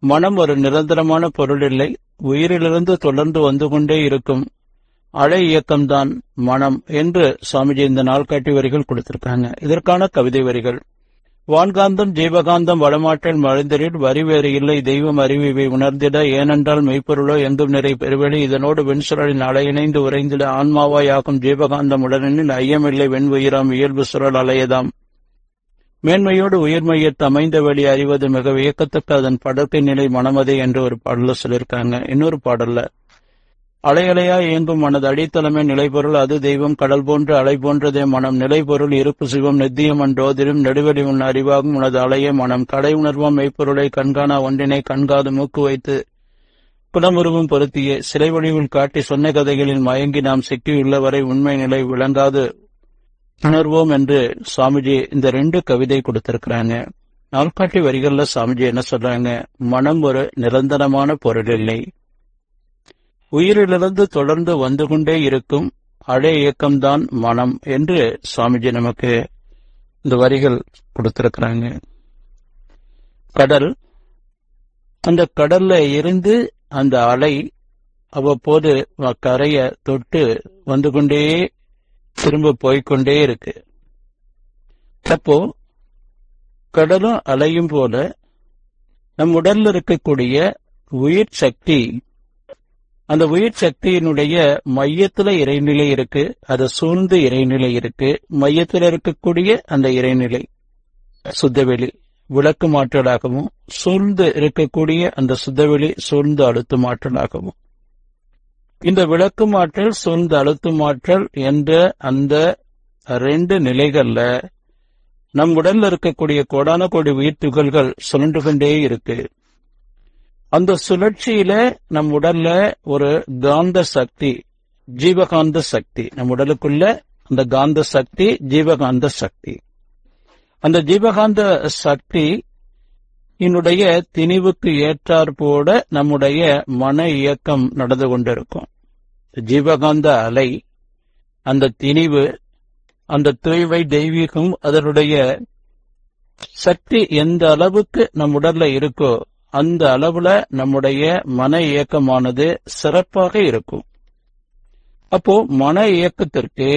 மனம் ஒரு நிரந்தரமான பொருள் இல்லை. உயிரிலிருந்து தொடர்ந்து வந்து கொண்டே இருக்கும் அலை இயக்கம்தான் மனம் என்று சுவாமிஜி இந்த நாள்காட்டி வரிகள் கொடுத்திருக்காங்க இதற்கான கவிதை வரிகள். வான்காந்தம் ஜீவகாந்தம் வளமாற்றல் மழுந்தரில் வரி வேறு இல்லை. தெய்வம் அறிவிவை உணர்ந்திட ஏனென்றால் மெய்ப்பொருளோ எங்கும் நிறை பெருவெளி இதனோடு வெண்சுரலின் அலை இணைந்து உறைந்திட ஆன்மாவாயாகும் ஜீவகாந்தம் உடனெனில் ஐயமில்லை. வெண் உயிராம் இயல்பு சுரல் அலையதாம். மேன்மையோடு உயிர்மையத்து அமைந்த வழி அறிவது மிக வியக்கத்தக்க அதன் படத்தின் நிலை மனமதே என்று ஒரு பாடல சொல்லியிருக்காங்க இன்னொரு பாடல்ல அலையலையா இயங்கும் மனது அடித்தளமே நிலைபொருள் அது தெய்வம் கடல் போன்று அலை போன்றதே மனம். நிலைபொருள் இருப்பு சிவம் நித்தியம் அன்றோதிலும் நெடுவெளி உன் அறிவாகும் உனது அலையே மனம். கடை உணர்வோம் மெய்ப்பொருளை கண்காணா ஒன்றினை கண்காது மூக்கு வைத்து. குலமுருவும் பொருத்தியே சிலை வடிவில் காட்டி சொன்ன கதைகளில் மயங்கி நாம் சிக்கியுள்ளவரை உண்மை நிலை விளங்காது. உணர்வோம் என்று சுவாமிஜி இந்த ரெண்டு கவிதை கொடுத்திருக்கிறாங்க. நாள்காட்டி வரிகள்ல சுவாமிஜி என்ன சொல்றாங்க? மனம் ஒரு நிரந்தரமான பொருள் இல்லை. உயிரிலிருந்து தொடர்ந்து வந்து கொண்டே இருக்கும் அழை இயக்கம்தான் மனம் என்று சுவாமிஜி நமக்கு இந்த வரிகள் கொடுத்திருக்கிறாங்க. கடல். அந்த கடல்ல இருந்து அந்த அலை அவ்வப்போது கரையை தொட்டு வந்து கொண்டே திரும்ப போய்கொண்டே இருக்கு. அப்போ கடலும் அலையும் போல நம் உடல்ல இருக்கக்கூடிய உயிர் சக்தி அந்த உயிர் சக்தியினுடைய மையத்துல இறைநிலை இருக்கு அதை சூழ்ந்து இறைநிலை இருக்கு மையத்துல இருக்கக்கூடிய அந்த இறைநிலை சுத்தவெளி விளக்கு மாற்றலாகவும் சூழ்ந்து இருக்கக்கூடிய அந்த சுத்தவெளி சூழ்ந்து அழுத்து மாற்றலாகவும். இந்த விளக்குமாற்றல் மாற்றல் சூழ்ந்து என்ற அந்த ரெண்டு நிலைகள்ல நம் உடல்ல இருக்கக்கூடிய கோடான கோடி உயிர் துகள்கள் சுழன்று கொண்டே இருக்கு. அந்த சுழற்சியில நம் உடல்ல ஒரு காந்த சக்தி ஜீவகாந்த சக்தி நம் உடலுக்குள்ள அந்த காந்த சக்தி ஜீவகாந்த சக்தி. அந்த ஜீவகாந்த சக்தி என்னுடைய திணிவுக்கு ஏற்றாற்போட நம்முடைய மன இயக்கம் நடந்து கொண்டிருக்கும். ஜீவகாந்த அலை அந்த திணிவு அந்த தூய்வை தெய்வீகம் அதனுடைய சக்தி எந்த அளவுக்கு நம் உடல்ல இருக்கோ அந்த அளவுல நம்முடைய மன இயக்கமானது சிறப்பாக இருக்கும். அப்போ மன இயக்கத்திற்கு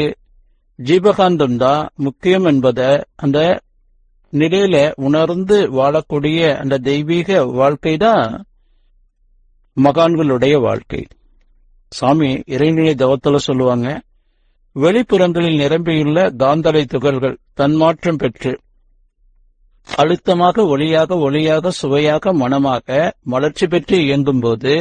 ஜீவகாந்தம் தான் முக்கியம் என்பதை அந்த நிலையில உணர்ந்து வாழக்கூடிய அந்த தெய்வீக வாழ்க்கை தான் மகான்களுடைய வாழ்க்கை. சாமி இறைநிலை தவத்துல சொல்லுவாங்க வெளிப்புறங்களில் நிரம்பியுள்ள காந்தலை துகள்கள் தன்மாற்றம் பெற்று அழுத்தமாக ஒளியாக ஒளியாக சுவையாக மனமாக மலர்ச்சி பெற்று இயங்கும் போது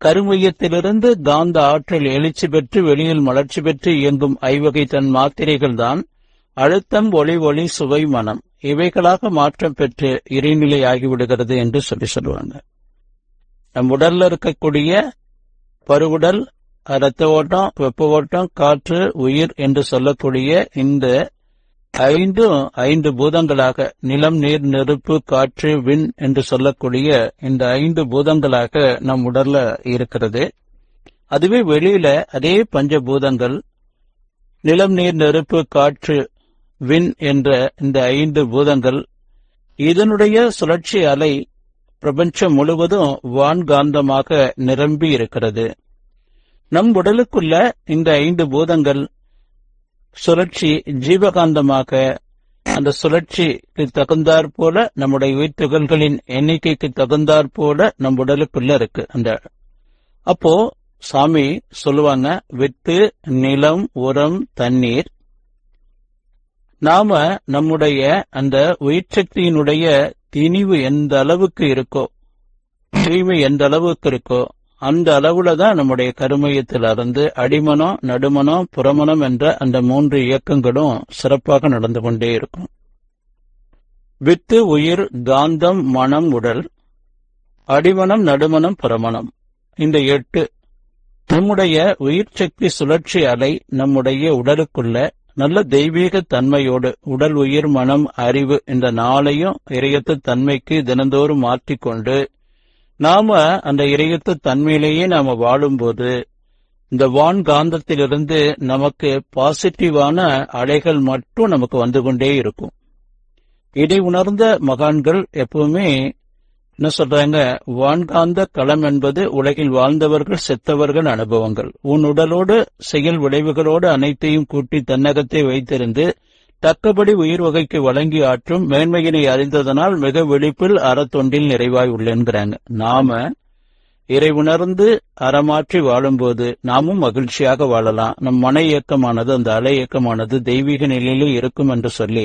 கருமையத்திலிருந்து காந்த ஆற்றல் எழுச்சி பெற்று வெளியில் மலர்ச்சி பெற்று இயங்கும் ஐவகை தன் மாத்திரைகள் தான் அழுத்தம் ஒளி ஒளி சுவை மனம். இவைகளாக மாற்றம் பெற்று இறைநிலை ஆகிவிடுகிறது என்று சொல்லி சொல்லுவாங்க. நம் உடல்ல இருக்கக்கூடிய பருவுடல் இரத்த ஓட்டம் வெப்ப ஓட்டம் காற்று உயிர் என்று சொல்லக்கூடிய இந்த ஐந்தும் ஐந்து பூதங்களாக நிலம் நீர் நெருப்பு காற்று விண் என்று சொல்லக்கூடிய இந்த ஐந்து பூதங்களாக நம் உடல்ல இருக்கிறது. அதுவே வெளியில அதே பஞ்சபூதங்கள் நிலம் நீர் நெருப்பு காற்று விண் என்ற இந்த ஐந்து பூதங்கள் இதனுடைய சுழற்சி அலை பிரபஞ்சம் முழுவதும் வான்காந்தமாக நிரம்பி இருக்கிறது. நம் உடலுக்குள்ள இந்த ஐந்து பூதங்கள் சுழற்சி ஜீவகாந்தமாக அந்த சுழற்சிக்கு தகுந்தாற் போல நம்முடைய உயிர்த்துகள்களின் எண்ணிக்கைக்கு தகுந்தாற் போல நம் உடலுக்குள்ள இருக்கு. அந்த அப்போ சாமி சொல்லுவாங்க வித்து நிலம் உரம் தண்ணீர் நாம நம்முடைய அந்த உயிர் சக்தியினுடைய திணிவு எந்த அளவுக்கு இருக்கோ தூய்மை எந்த அளவுக்கு இருக்கோ அந்த அளவுல தான் நம்முடைய கருமையத்தில் அறந்து அடிமனம் நடுமனம் புறமணம் என்ற அந்த மூன்று இயக்கங்களும் சிறப்பாக நடந்து கொண்டே இருக்கும். வித்து உயிர் காந்தம் மனம் உடல் அடிமனம் நடுமனம் புறமணம் இந்த எட்டு. நம்முடைய உயிர் சக்தி சுழற்சி அலை நம்முடைய உடலுக்குள்ள நல்ல தெய்வீக தன்மையோடு உடல் உயிர் மனம் அறிவு இந்த நாளையும் இறையத்து தன்மைக்கு தினந்தோறும் மாற்றிக்கொண்டு நாம அந்த இறையத்து தன்மையிலேயே நாம வாழும்போது இந்த வான் காந்தத்திலிருந்து நமக்கு பாசிட்டிவான அலைகள் மட்டும் நமக்கு வந்து கொண்டே இருக்கும். இதை உணர்ந்த மகான்கள் எப்பவுமே என்ன சொல்றாங்க? வான்காந்த களம் என்பது உலகில் வாழ்ந்தவர்கள் செத்தவர்கள் அனுபவங்கள். உன் உடலோடு செயல் விளைவுகளோடு அனைத்தையும் கூட்டி தன்னகத்தை வைத்திருந்து தக்கபடி உயிர் வகைக்கு வழங்கி ஆற்றும் மேன்மையினை அறிந்ததனால் மிக விழிப்பில் அறத்தொண்டில் நிறைவாய் உள்ளேங்கிறாங்க நாம இறை உணர்ந்து அறமாற்றி வாழும்போது நாமும் மகிழ்ச்சியாக வாழலாம். நம் மன இயக்கமானது அந்த அலை இயக்கமானது தெய்வீக நிலையிலே இருக்கும் என்று சொல்லி